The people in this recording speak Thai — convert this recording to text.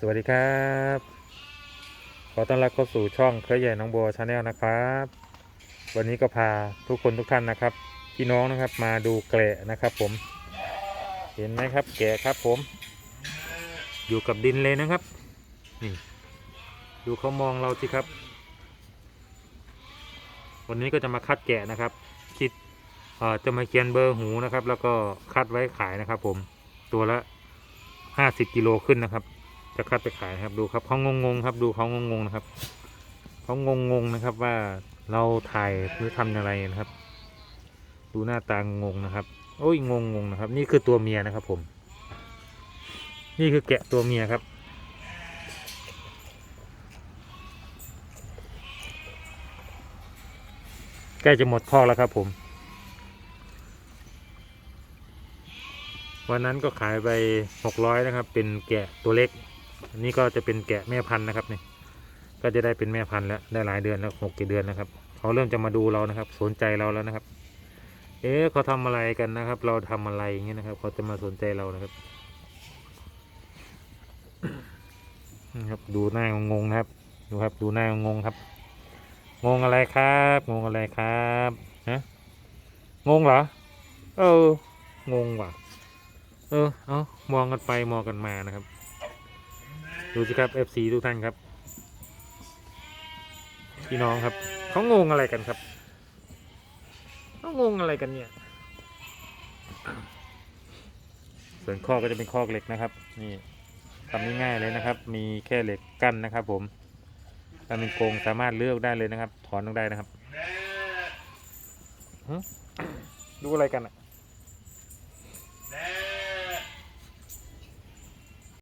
สวัสดีครับ ขอต้อนรับเข้าสู่ช่องเครือใหญ่น้องบัวชาแนลนะครับ วันนี้ก็พาทุกคนทุกท่านนะครับ พี่น้องนะครับมาดูแกะนะครับ ผม เห็นไหมครับ แกะครับผม อยู่กับดินเลยนะครับ นี่ ดูเขามองเราสิครับ วันนี้ก็จะมาคัดแกะนะครับ คิดจะมาเขียนเบอร์หูนะครับ แล้วก็คัดไว้ขายนะครับ ผม ตัวละห้าสิบกิโลขึ้นนะครับ จะคัดไปขายครับดูครับเขางงๆครับดูเขางงๆนะครับเขางงๆนะครับว่าเราถ่ายหรือทำอะไรนะครับ ดูหน้าตางงนะครับ โอ้ยงงๆนะครับ นี่คือตัวเมียนะครับ ผม นี่คือแกะตัวเมียครับใกล้จะหมดคอกแล้วครับ ผม วันนั้นก็ขายไปหกร้อยนะครับ เป็นแกะตัวเล็ก อันนี้ก็จะเป็นแกะแม่พันธุ์นะครับนี่ก็จะได้เป็นแม่พันธุ์แล้วได้หลายเดือนแล้วหกเดเดือนนะครับเขาเริ่มจะมาดูเรานะครับ สนใจเราแล้วนะครับ เอ๊ะเขาทำอะไรกันนะครับ เราทำอะไรอย่างเงี้ยนะครับเขาจะมาสนใจเรานะครับนะครับดูหน้างงๆนะครับ ดูครับดูหน้างงครับ งงอะไรครับ งงอะไรครับฮะงงเหรอเอองงว่ะ เออเอามองกันไปมองกันมานะครับ ดูสิครับ FC ทุกท่านครับ พี่น้องครับเขางงอะไรกันครับเขางงอะไรกันเนี่ย ส่วนข้อก็จะเป็นข้อเหล็กนะครับ นี่ทำง่ายๆเลยนะครับ มีแค่เหล็กกั้นนะครับ ผมถ้าเป็นโกรงสามารถเลือกได้เลยนะครับ ถอนต้องได้นะครับดูอะไรกันอะ